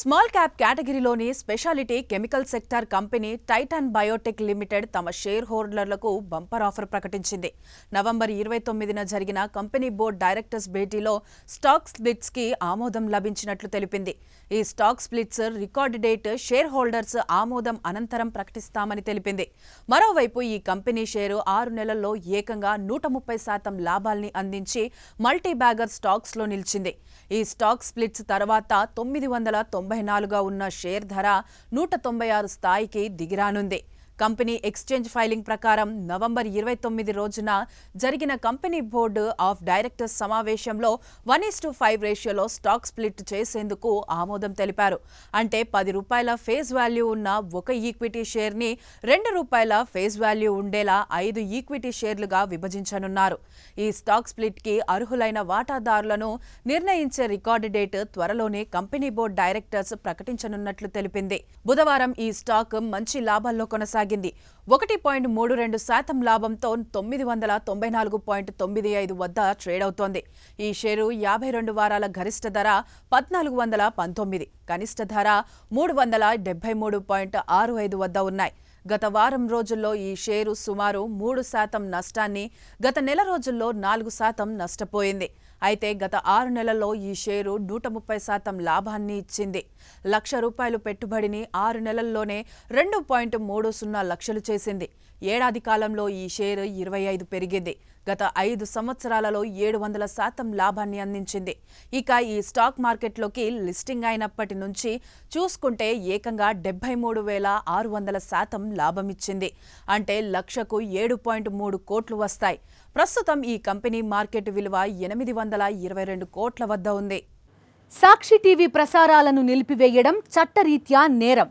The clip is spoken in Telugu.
Small cap కేటగిరీలోని specialty chemical sector company Titan Biotech Limited తమ షేర్ హోల్డర్లకు బంపర్ ఆఫర్ ప్రకటించింది. నవంబర్ ఇరవై తొమ్మిదిన జరిగిన కంపెనీ బోర్డు డైరెక్టర్స్ భేటీలో స్టాక్ స్ప్లిట్స్కి ఆమోదం లభించినట్లు తెలిపింది. ఈ stock splits record date shareholders ఆమోదం అనంతరం ప్రకటిస్తామని తెలిపింది. మరోవైపు ఈ కంపెనీ షేరు ఆరు నెలల్లో ఏకంగా నూట ముప్పై శాతం లాభాల్ని అందించి మల్టీబ్యాగర్ స్టాక్స్లో నిలిచింది. ఈ స్టాక్ స్ప్లిట్స్ తర్వాత తొమ్మిది వందల తొంభై నాలుగుగా ఉన్న షేర్ ధర నూట తొంభై ఆరు స్థాయికి దిగిరానుంది. కంపెనీ ఎక్స్చేంజ్ ఫైలింగ్ ప్రకారం నవంబర్ ఇరవై తొమ్మిది రోజున జరిగిన కంపెనీ బోర్డు ఆఫ్ డైరెక్టర్స్ సమావేశంలో వన్ ఇస్ టు ఫైవ్ రేషియోలో స్టాక్ స్ప్లిట్ చేసేందుకు ఆమోదం తెలిపారు. అంటే పది రూపాయల ఫేస్ వాల్యూ ఉన్న ఒక ఈక్విటీ షేర్ని రెండు రూపాయల ఫేస్ వాల్యూ ఉండేలా ఐదు ఈక్విటీ షేర్లుగా విభజించనున్నారు. ఈ స్టాక్ స్ప్లిట్కి అర్హులైన వాటాదారులను నిర్ణయించే రికార్డు డేట్ త్వరలోనే కంపెనీ బోర్డు డైరెక్టర్స్ ప్రకటించనున్నట్లు తెలిపింది. బుధవారం ఈ స్టాక్ మంచి లాభాల్లో కొనసాగింది. ఒకటి పాయింట్ మూడు రెండు శాతం లాభంతో తొమ్మిది వందల తొంభై నాలుగు పాయింట్ తొమ్మిది ఐదు వద్ద ట్రేడ్ అవుతోంది. ఈ షేరు యాభై రెండు వారాల గరిష్ట ధర పద్నాలుగు వందల పంతొమ్మిది కనిష్ట ధర మూడు వందల డెబ్బై మూడు పాయింట్ ఆరు ఐదు వద్ద ఉన్నాయి. గత వారం రోజుల్లో ఈ షేరు సుమారు మూడు శాతం నష్టాన్ని గత నెల రోజుల్లో నాలుగు శాతం నష్టపోయింది. అయితే గత ఆరు నెలల్లో ఈ షేరు నూట ముప్పై శాతం లాభాన్ని ఇచ్చింది. లక్ష రూపాయలు పెట్టుబడిని ఆరు నెలల్లోనే రెండు పాయింట్ మూడు సున్నా లక్షలు చేసింది. ఏడాది కాలంలో ఈ షేర్ ఇరవై ఐదు పెరిగింది. గత ఐదు సంవత్సరాలలో ఏడు వందల శాతం లాభాన్ని అందించింది. ఇక ఈ స్టాక్ మార్కెట్లోకి లిస్టింగ్ అయినప్పటి నుంచి చూసుకుంటే ఏకంగా డెబ్బై మూడు వేల ఆరు వందల శాతం లాభమిచ్చింది. అంటే లక్షకు ఏడు పాయింట్ మూడు కోట్లు వస్తాయి. ప్రస్తుతం ఈ కంపెనీ మార్కెట్ విలువ ఎనిమిది వందల ఇరవై రెండు కోట్ల వద్ద ఉంది. సాక్షి టీవీ ప్రసారాలను నిలిపివేయడం చట్టరీత్యా నేరం.